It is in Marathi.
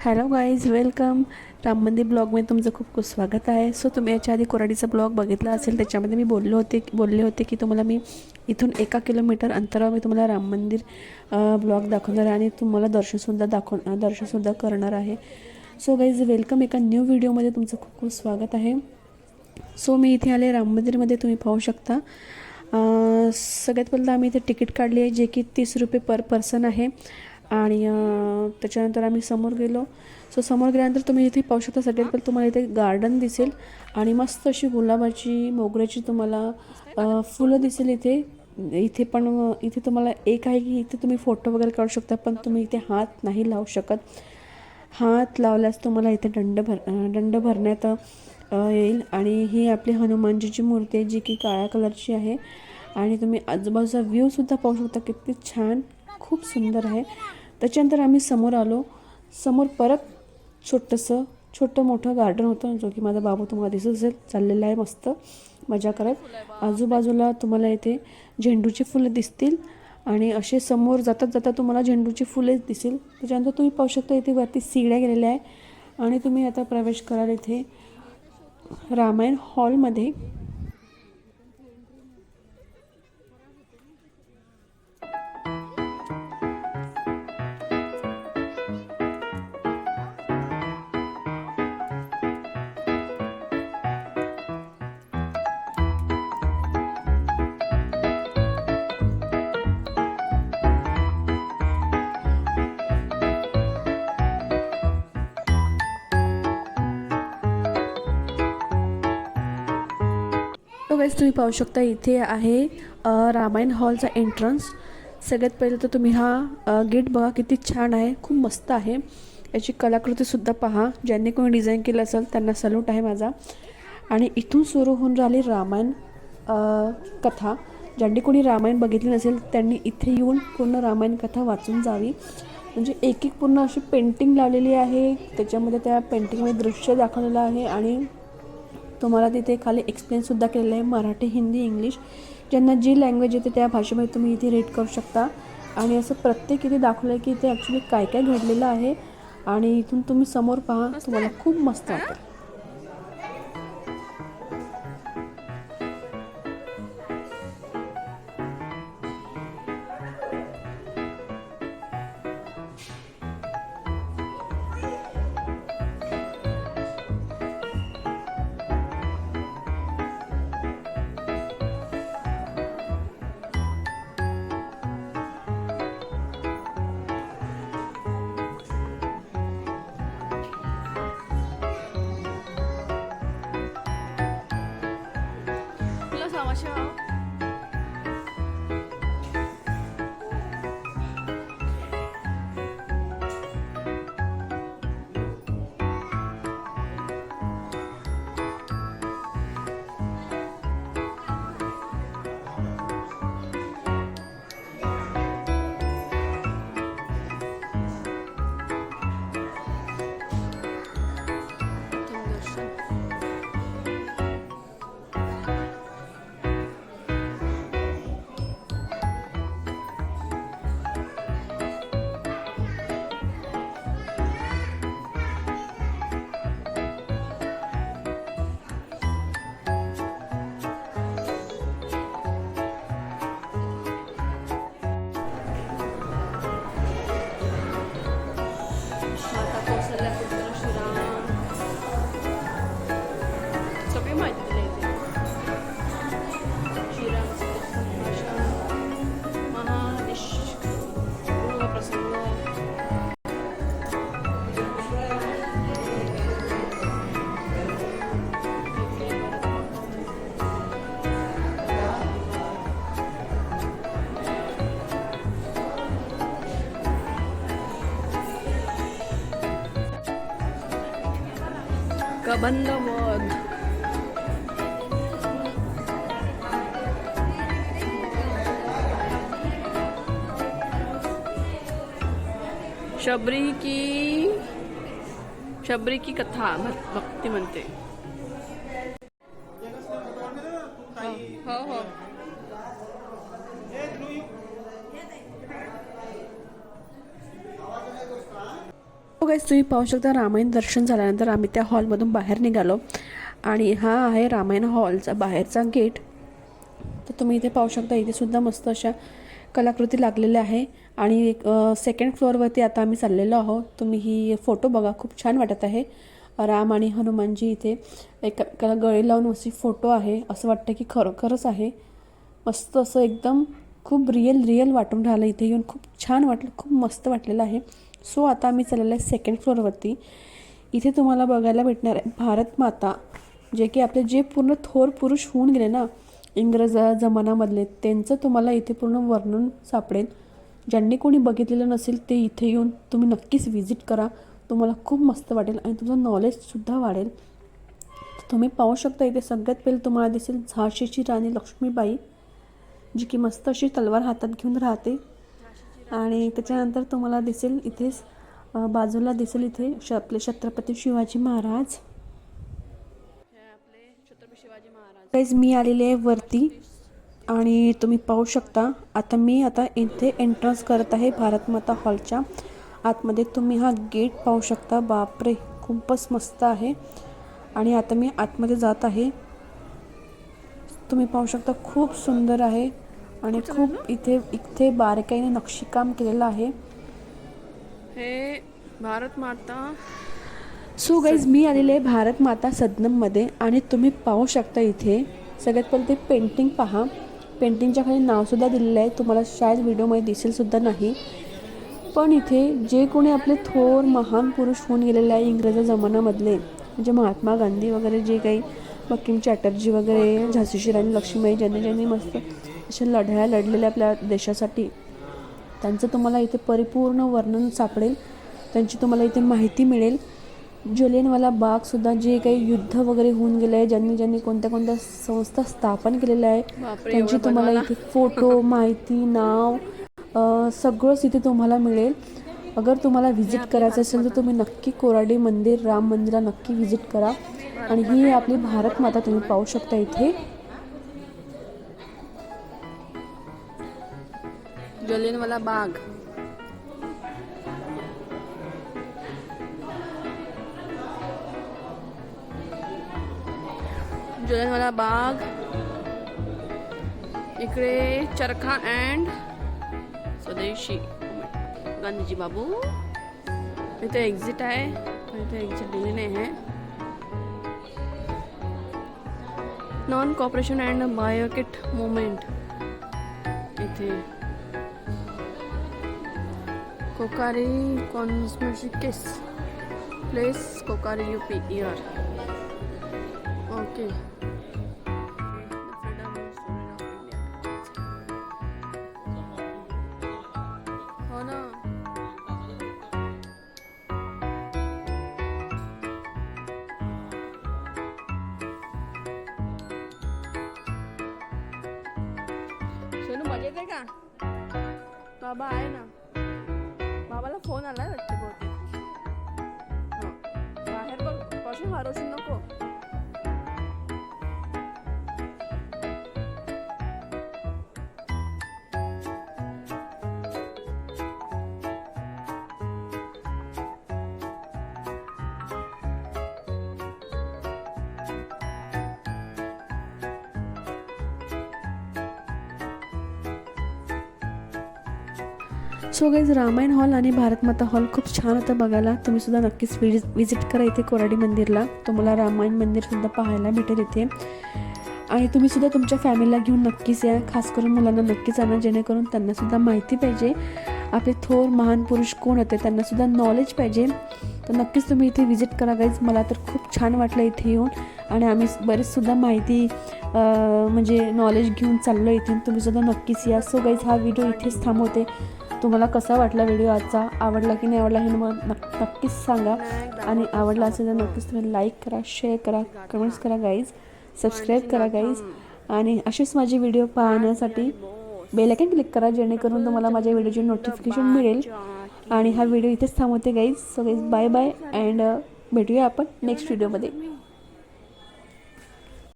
हॅलो गाईज वेलकम राम मंदिर ब्लॉगमध्ये तुमचं खूप खूप स्वागत आहे. सो तुम्ही याच्या आधी कोराडीचा ब्लॉग बघितला असेल त्याच्यामध्ये मी बोललो होते बोलले होते की तुम्हाला मी इथून एका किलोमीटर अंतरावर मी तुम्हाला राम मंदिर ब्लॉग दाखवणार आहे आणि तुम्हाला दर्शनसुद्धा दाखव दर्शनसुद्धा करणार आहे. सो गाईज वेलकम एका न्यू व्हिडिओमध्ये तुमचं खूप खूप स्वागत आहे. सो मी इथे आले राम मंदिरमध्ये तुम्ही पाहू शकता. सगळ्यात पहिलं आम्ही इथे तिकीट काढली आहे जे की तीस रुपये पर पर्सन आहे. आणि त्याच्यानंतर आम्ही समोर गेलो. सो समोर गेल्यानंतर तुम्ही इथे पाहू शकता सगळ्यात पण तुम्हाला इथे गार्डन दिसेल आणि मस्त अशी गुलाबाची मोगऱ्याची तुम्हाला फुलं दिसेल इथे. इथे पण इथे तुम्हाला एक आहे की इथे तुम्ही फोटो वगैरे काढू शकता पण तुम्ही इथे हात नाही लावू शकत. हात लावल्यास तुम्हाला इथे दंड भर दंड भरण्यात येईल. आणि ही आपली हनुमानजीची मूर्ती आहे जी की काळ्या कलरची आहे. आणि तुम्ही आजूबाजूचा व्ह्यूसुद्धा पाहू शकता किती छान खूप सुंदर आहे. त्याच्यानंतर आम्ही समोर आलो. समोर परत छोटंसं छोटं मोठं गार्डन होतं जो की माझा बाबू तुम्हाला दिसत असेल. चाललेला आहे मस्त. मजा करत आजूबाजूला तुम्हाला इथे झेंडूची फुलं दिसतील आणि असे समोर जातात जाता तुम्हाला झेंडूची फुले दिसेल. त्याच्यानंतर तुम्ही पाहू शकता इथे वरती सिड्या गेलेल्या आहे. आणि तुम्ही आता प्रवेश कराल इथे रामायण हॉलमध्ये. तो गाईज तुम्ही पाहू शकता इथे आहे रामायण हॉलचा एंट्रन्स सगळ्यात पहिलं तर तुम्ही हा गेट बघा किती छान आहे खूप मस्त आहे. याची कलाकृतीसुद्धा पहा ज्यांनी कोणी डिझाईन केलं असेल त्यांना सल्यूट आहे माझा. आणि इथून सुरू होऊन राहिली रामायण कथा. ज्यांनी कोणी रामायण बघितली नसेल त्यांनी इथे येऊन पूर्ण रामायण कथा वाचून जावी. म्हणजे एक एक पूर्ण अशी पेंटिंग लावलेली आहे. त्याच्यामध्ये त्या पेंटिंगमध्ये दृश्य दाखवलेलं आहे आणि तुम्हाला तिथे खाली एक्सप्लेनसुद्धा केलेलं आहे मराठी हिंदी इंग्लिश ज्यांना जी लँग्वेज येते त्या भाषेमध्ये तुम्ही इथे रीड करू शकता. आणि असं प्रत्येक इथे दाखवलं आहे की इथे ॲक्च्युली काय काय घडलेलं आहे. आणि इथून तुम्ही समोर पहा तुम्हाला खूप मस्त वाटेल. 항상 하셔. Gracias. कबंद शबरी की शबरी की कथा भक्ति मंत्री गाईज तुम्ही पाहू शकता रामायण दर्शन झाल्यानंतर आम्ही त्या हॉलमधून बाहेर निघालो. आणि हा आहे रामायण हॉलचा बाहेरचा गेट. तर तुम्ही इथे पाहू शकता इथे सुद्धा मस्त अशा कलाकृती लागलेल्या आहे. आणि एक सेकंड फ्लोअरवरती आता आम्ही चाललेलो आहोत. तुम्ही ही फोटो बघा खूप छान वाटत आहे. राम आणि हनुमानजी इथे एका गळे लावून अशी फोटो आहे. असं वाटतं की खरोखरच आहे. मस्त असं एकदम खूप रिअल रिअल वाटून राहिलं. इथे येऊन खूप छान वाटलं खूप मस्त वाटलेलं आहे. सो आता आम्ही चाललेलं आहे सेकंड फ्लोअरवरती इथे तुम्हाला बघायला भेटणार आहे भारत माता जे की आपले जे पूर्ण थोर पुरुष होऊन गेले ना इंग्रज जमान्यामधले त्यांचं तुम्हाला इथे पूर्ण वर्णन सापडेल. ज्यांनी कोणी बघितलेलं नसेल ते इथे येऊन तुम्ही नक्कीच व्हिजिट करा. तुम्हाला खूप मस्त वाटेल आणि तुमचं नॉलेजसुद्धा वाढेल. तुम्ही पाहू शकता इथे सगळ्यात पहिले तुम्हाला दिसेल झाशीची राणी लक्ष्मीबाई जी की मस्त अशी तलवार हातात घेऊन राहते. आणि त्याच्यानंतर तुम्हाला दिसेल इथेच बाजूला दिसेल इथे श आपले छत्रपती शिवाजी महाराज. गाईज मी आलेले आहे वरती आणि तुम्ही पाहू शकता आता मी आता इथे एंट्रन्स करत आहे भारत माता हॉलच्या आतमध्ये. तुम्ही हा गेट पाहू शकता. बापरे खूपच मस्त आहे. आणि आता मी आतमध्ये जात आहे. तुम्ही पाहू शकता खूप सुंदर आहे. आणि खूप इथे इथे बारकाईने नक्षीकाम केलेलं आहे. हे भारत माता सो गाईज मी आलेले आहे भारत माता सदनममध्ये आणि तुम्ही पाहू शकता इथे सगळ्यात पहिले ते पेंटिंग पहा. पेंटिंगच्या खाली नावसुद्धा दिलेलं आहे. तुम्हाला शाळेत व्हिडिओमध्ये दिसेलसुद्धा नाही. पण इथे जे कोणी आपले थोर महान पुरुष होऊन गेलेले आहे इंग्रज जमान्यामधले म्हणजे महात्मा गांधी वगैरे जे काही बंकिम चॅटर्जी वगैरे झाशीची राणी लक्ष्मीबाई ज्यांनी ज्यांनी मस्त अशा लढ्या लढलेल्या आपल्या देशासाठी. त्यांचं तुम्हाला इथे परिपूर्ण वर्णन सापडेल. त्यांची तुम्हाला इथे माहिती मिळेल. जलियनवाला बागसुद्धा जे काही युद्ध वगैरे होऊन गेलं आहे ज्यांनी ज्यांनी कोणत्या कोणत्या संस्था स्थापन केलेल्या आहे त्यांची तुम्हाला? इथे फोटो माहिती नाव सगळंच इथे तुम्हाला मिळेल. अगर तुम्हाला व्हिजिट करायचं असेल तर तुम्ही नक्की कोराडी मंदिर राम मंदिरला नक्की व्हिजिट करा. आणि ही आपली भारत माता तुम्ही पाहू शकता इथे. जलियनवाला बाग। जलियनवाला बाग। इकडे चरखा अँड स्वदेशी। गांधीजी बाबू। इथे एक्झिट आहे, पण इथे एक्झिट दिली नाही आहे. Non cooperation and boycott movement इथे कोकारी कॉन्स्मेटिकेस प्लेस कोकारी यूपी इयर ओके हो ना सोनू मजा येते का बाबा आहे ना 好呢，来了 सो गाईज रामायण हॉल आणि भारतमाता हॉल खूप छान होतं बघायला. तुम्ही सुद्धा नक्कीच विजिट विजिट करा इथे कोराडी मंदिरला. तुम्हाला रामायण मंदिरसुद्धा पाहायला भेटेल इथे. आणि तुम्ही सुद्धा तुमच्या फॅमिलीला घेऊन नक्कीच या. खास करून मुलांना नक्कीच आणा जेणेकरून त्यांनासुद्धा माहिती पाहिजे. आपले थोर महान पुरुष कोण होते त्यांनासुद्धा नॉलेज पाहिजे. तर नक्कीच तुम्ही इथे व्हिजिट करा गाईज मला तर खूप छान वाटलं इथे येऊन. आणि आम्ही बरीचसुद्धा माहिती म्हणजे नॉलेज घेऊन चाललो इथून तुम्ही सुद्धा नक्कीच या. सो गाईज हा व्हिडिओ इथेच थांबवते. तुम्हाला कसा वाटला व्हिडिओ आजचा? आवडला की नाही आवडला हे मला नक्कीच सांगा. आणि आवडला असेल तर नक्कीच तुम्ही लाईक करा शेअर करा कमेंट्स करा गाईज सबस्क्राईब करा गाईज आणि असेच माझे व्हिडिओ पाहण्यासाठी बेलायकन क्लिक करा जेणेकरून तुम्हाला माझ्या व्हिडिओचे नोटिफिकेशन मिळेल. आणि हा व्हिडिओ इथेच थांबवते guys so guys bye bye and भेटूया आपण नेक्स्ट व्हिडिओमध्ये